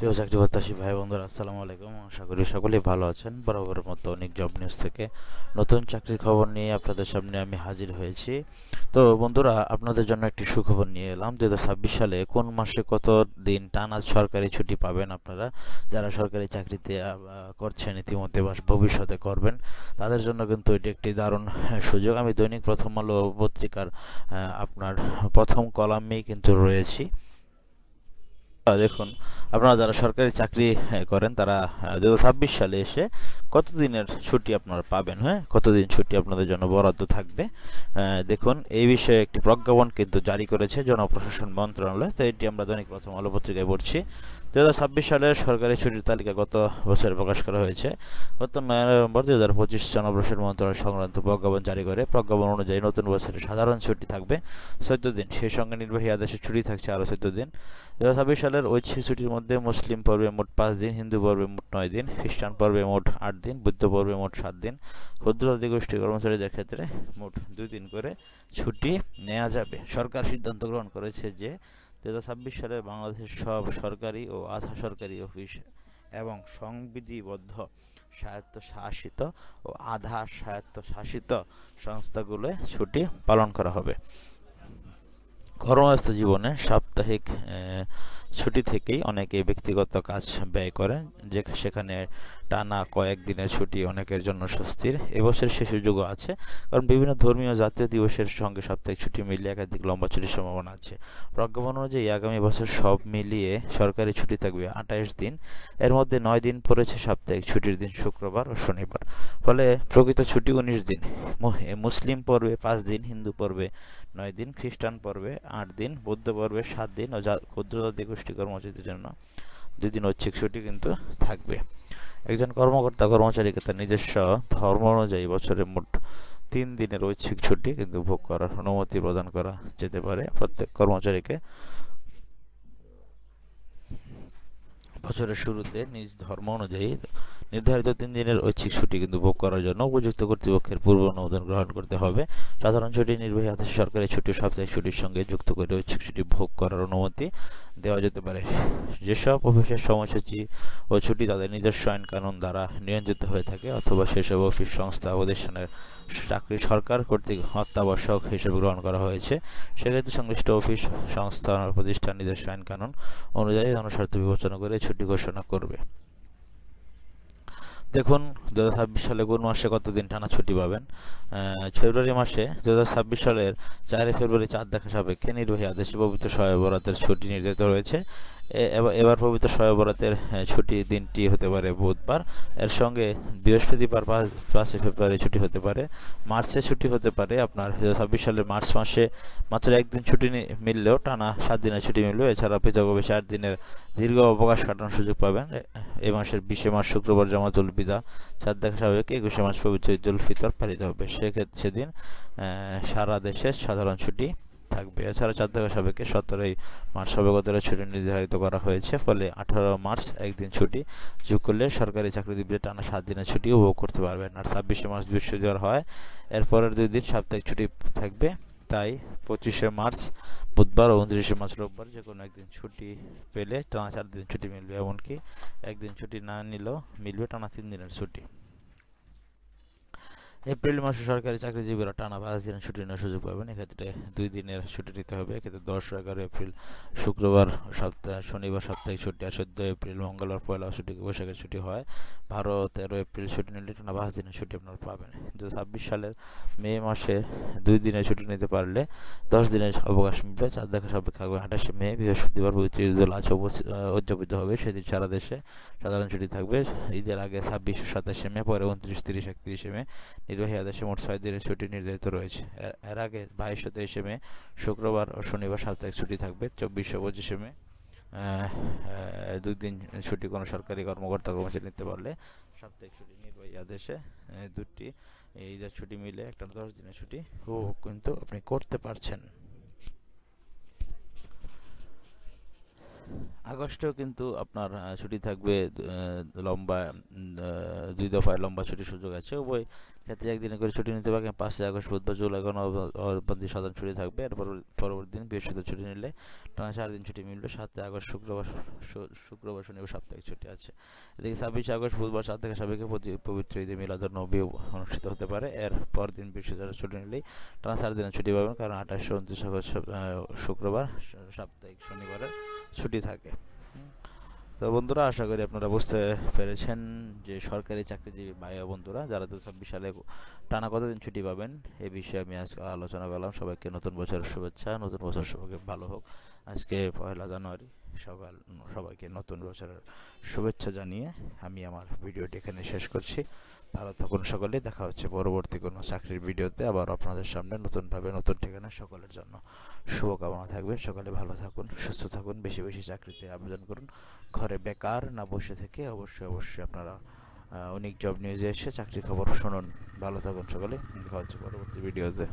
প্রিয় চাকরি প্রত্যাশী ভাই বন্ধুরা আসসালামু আলাইকুম। আশা করি সকলেই ভালো আছেন। বরাবরের মতো অনেক জব নিউজ থেকে নতুন চাকরির খবর নিয়ে আপনাদের সামনে আমি হাজির হয়েছি। তো বন্ধুরা আপনাদের জন্য একটি সুখবর নিয়ে এলাম। দু হাজার ছাব্বিশ সালে কোন মাসে কত দিন টানা সরকারি ছুটি পাবেন আপনারা? যারা সরকারি চাকরিতে করছেন ইতিমধ্যে বা ভবিষ্যতে করবেন তাদের জন্য কিন্তু এটি একটি দারুণ হ্যাঁ, সুযোগ। আমি দৈনিক প্রথম আলো পত্রিকার আপনার প্রথম কলামেই কিন্তু রয়েছি। দেখুন, আপনারা যারা সরকারি চাকরি করেন, তারা দু সালে এসে কতদিনের ছুটি আপনারা পাবেন হ্যাঁ? কতদিন ছুটি আপনাদের জন্য বরাদ্দ থাকবে? দেখুন, এই বিষয়ে একটি প্রজ্ঞাপন কিন্তু জারি করেছে জনপ্রশাসন মন্ত্রণালয়। তো এটি আমরা দৈনিক প্রথম আলো পত্রিকায় পড়ছি। দু হাজার ছাব্বিশ সালের সরকারি ছুটির তালিকা গত বছর প্রকাশ করা হয়েছে। গত নয় নভেম্বর দু হাজার পঁচিশ জনপ্রশাসন মন্ত্রণালয় সংক্রান্ত প্রজ্ঞাপন জারি করে। প্রজ্ঞাপন অনুযায়ী নতুন বছরের সাধারণ ছুটি থাকবে চোদ্দ দিন। সেই সঙ্গে নির্বাহী আদেশের ছুটি থাকছে আরও চোদ্দ দিন। দু হাজার ছাব্বিশ সালের ঐচ্ছিক ছুটির মধ্যে মুসলিম পর্বে মোট পাঁচ দিন, হিন্দু পর্বে মোট নয় দিন, খ্রিস্টান পর্বে মোট আট দিন, বৌদ্ধ পর্বে মোট সাত দিন। ক্ষুদ্র জাতিগোষ্ঠী কর্মচারীদের ক্ষেত্রে মোট দুই দিন করে ছুটি নেওয়া যাবে। সরকার সিদ্ধান্ত গ্রহণ করেছে যে দু হাজার ছাব্বিশ সালে বাংলাদেশের সব সরকারি ও আধা সরকারি অফিস এবং সংবিধিবদ্ধ স্বায়ত্তশাসিত ও আধা স্বায়ত্তশাসিত সংস্থাগুলোয় ছুটি পালন করা হবে। কর্মব্যস্ত জীবনে সাপ্তাহিক ছুটি থেকেই অনেকে ব্যক্তিগত কাজ ব্যয় করেন, যে সেখানে টানা কয়েক দিনের ছুটি অনেকের জন্য স্বস্তির। এবছর সে সুযোগও আছে, কারণ বিভিন্ন ধর্মীয় জাতীয় দিবসের সঙ্গে সাপ্তাহিক ছুটি মিলিয়ে একাধিক লম্বা ছুটির সম্ভাবনা আছে। প্রজ্ঞাপন অনুযায়ী আগামী বছর সব মিলিয়ে সরকারি ছুটি থাকবে আঠাইশ দিন। এর মধ্যে নয় দিন পড়েছে সাপ্তাহিক ছুটির দিন শুক্রবার ও শনিবার। ফলে প্রকৃত ছুটি উনিশ দিন। মুসলিম পর্বে পাঁচ দিন, হিন্দু পর্বে নয় দিন, খ্রিস্টান পর্বে আট দিন, বৌদ্ধ পর্বে সাত দিন ও জা- ক্ষুদ্র জাতি গোষ্ঠী কর্মচারীদের জন্য দুই দিন ঐচ্ছিক ছুটি কিন্তু থাকবে। একজন কর্মকর্তা কর্মচারীকে তার নিজস্ব ধর্ম অনুযায়ী বছরে মোট তিন দিনের ঐচ্ছিক ছুটি কিন্তু ভোগ করার অনুমতি প্রদান করা যেতে পারে। প্রত্যেক কর্মচারীকে বছরের শুরুতে নিজ ধর্ম অনুযায়ী নির্ধারিত তিন দিনের ঐচ্ছিক ছুটি কিন্তু ভোগ করার জন্য উপযুক্ত কর্তৃপক্ষের পূর্ব অনুমোদন গ্রহণ করতে হবে। সাধারণ ছুটি নির্বাহী আদেশ সরকারি ছুটি সাপ্তাহিক ছুটির সঙ্গে যুক্ত করে ঐচ্ছিক ছুটি ভোগ করার অনুমতি দেওয়া যেতে পারে। যেসব অফিসের সময়সূচি ও ছুটি তাদের নিজস্ব আইন কানুন দ্বারা নিয়ন্ত্রিত হয়ে থাকে অথবা সেসব অফিস সংস্থা প্রতিষ্ঠানের চাকরি সরকার কর্তৃক অত্যাবশ্যক হিসেবে গ্রহণ করা হয়েছে। সেক্ষেত্রে সংশ্লিষ্ট অফিস, সংস্থা, প্রতিষ্ঠান নিজস্ব আইন কানুন অনুযায়ী জনস্বার্থ বিবেচনা করে ছুটি ঘোষণা করবে। দেখুন, দু হাজার ছাব্বিশ সালে কোন মাসে কতদিন টানা ছুটি পাবেন? ফেব্রুয়ারি মাসে দু হাজার ছাব্বিশ সালের চারই ফেব্রুয়ারি চার দেখা সাপেক্ষে নির্বাহী আদেশে পবিত্র সহায় বরাতের ছুটি নির্ধারিত রয়েছে। এবার পবিত্র শয়ে বরাতের ছুটি দিনটি হতে পারে বুধবার। এর সঙ্গে বৃহস্পতিবার পাঁচ, পাঁচই ফেব্রুয়ারি ছুটি হতে পারে। মার্চে ছুটি হতে পারে আপনার ছাব্বিশ সালের মার্চ মাসে। মাত্র একদিন ছুটি মিললেও টানা সাত দিনের ছুটি মিললেও এছাড়া পৃথকভাবে চার দিনের দীর্ঘ অবকাশ কাটানোর সুযোগ পাবেন। এ- মাসের বিশে মার্চ শুক্রবার জামাতুল বিদা চাঁদ দেখা স্বাভাবিক একুশে মার্চ পবিত্র ঈদুল ফিতর পালিত হবে। সেক্ষেত্রে সেদিন সারা দেশের সাধারণ ছুটি থাকবে। এছাড়া চাঁদ দেখা সাবেকে সতেরোই মার্চ সবেগতরের ছুটি নির্ধারিত করা হয়েছে, ফলে আঠারো মার্চ একদিন ছুটি। যোগ করলে সরকারি চাকরি চাকরিজীবীরা টানা সাত দিনের ছুটি উপভোগ করতে পারবেন। আর ছাব্বিশে মার্চ বৃহস্পতিবার হয়, এরপরের দুই দিন সাপ্তাহিক ছুটি থাকবে। তাই পঁচিশে মার্চ, বুধবার ও উনত্রিশে মার্চ রোববার যে কোনো একদিন ছুটি পেলে টানা চার দিন ছুটি মিলবে। এমনকি একদিন ছুটি না নিলেও মিলবে টানা তিন দিনের ছুটি। এপ্রিল মাসে সরকারি চাকরিজীবীরা টানা পাঁচ দিনের ছুটি নেওয়ার সুযোগ পাবেন। এক্ষেত্রে দুই দিনের ছুটি নিতে হবে। এক্ষেত্রে দশ, এগারো এপ্রিল, শুক্রবার সপ্তাহ, শনিবার সাপ্তাহিক ছুটি আর চোদ্দ এপ্রিল, মঙ্গলবার পয়লা ছুটি, বৈশাখের ছুটি হয়। বারো, তেরো এপ্রিল ছুটি নিলে টানা পাঁচ দিনের ছুটি আপনারা পাবেন। দু ছাব্বিশ সালের মে মাসে দুই দিনের ছুটি নিতে পারলে দশ দিনের অবকাশ মিলবে। চার দেখা সাপেক্ষে থাকবে আঠাশে মে, বৃহস্পতিবার পবিত্র ঈদুল উপস্থিত উদযাপিত হবে। সেদিন সারা দেশে সাধারণ ছুটি থাকবে। ঈদের আগে ছাব্বিশে সাতাশে মে, পরে উনত্রিশ, তিরিশ, একত্রিশে মে। নির্বাহী আদেশে মোট ছয় দিনের ছুটি নির্ধারিত রয়েছে। এর- আগে বাইশে তেইশে মে শুক্রবার ও শনিবার সাপ্তাহিক ছুটি থাকবে। চব্বিশে পঁচিশে মে আহ, আহ, দুই দিন ছুটি কোনো সরকারি কর্মকর্তা কর্মচারী নিতে পারলে সাপ্তাহিক ছুটি নির্বাহী আদেশে দুটি যে ছুটি মিলে একটা দশ দিনের ছুটি। ও কিন্তু আপনি করতে পারছেন। আগস্টেও কিন্তু আপনার ছুটি থাকবে লম্বা দুই দফায় লম্বা ছুটির সুযোগ আছে। উভয় ক্ষেত্রে একদিনে করে ছুটি নিতে পারবেন। পাঁচই আগস্ট, বুধবার, জুলাই কোনো অবধি সাধারণ ছুটি থাকবে। এর পরবর্তী দিন বৃহস্পতিবার ছুটি নিলে টানা চার দিন ছুটি মিলবে। সাতই আগস্ট, শুক্রবার শুক্রবার, শনিবার, সাপ্তাহিক ছুটি আছে। এদিকে ছাব্বিশে আগস্ট, বুধবার সাত থেকে সাবেকে পবিত্র ঈদে মিলাদুল নবী অনুষ্ঠিত হতে পারে। এর পর দিন বৃহস্পতিবার ছুটি নিলেই টানা চার দিনের ছুটি পাবেন। কারণ আঠাশে, উনত্রিশ আগস্ট শুক্রবার সাপ্তাহিক শনিবারের ছুটি থাকে। তো বন্ধুরা, আশা করি আপনারা বুঝতে পেরেছেন যে সরকারি চাকরিজীবী ভাই বন্ধুরা, যারা দু ছাব্বিশ সালে টানা কতদিন ছুটি পাবেন, এ বিষয়ে আমি আজকে আলোচনা করলাম। সবাইকে নতুন বছরের শুভেচ্ছা, নতুন বছর সবাইকে ভালো হোক। আজকে পয়লা জানুয়ারি, সকাল, সবাইকে নতুন বছরের শুভেচ্ছা জানিয়ে আমি আমার ভিডিওটি এখানে শেষ করছি। ভালো থাকুন সকলে, দেখা হচ্ছে পরবর্তী কোনো চাকরির ভিডিওতে আবার আপনাদের সামনে নতুনভাবে নতুন ঠিকানা সকলের জন্য। শুভকামনা থাকবে, সকলে ভালো থাকুন, সুস্থ থাকুন, বেশি বেশি চাকরিতে আবেদন করুন। ঘরে বেকার না বসে থেকে অবশ্যই অবশ্যই আপনারা অনেক জব নিউজে এসে চাকরির খবর শুনুন। ভালো থাকুন সকলে, দেখা হচ্ছে পরবর্তী ভিডিওতে।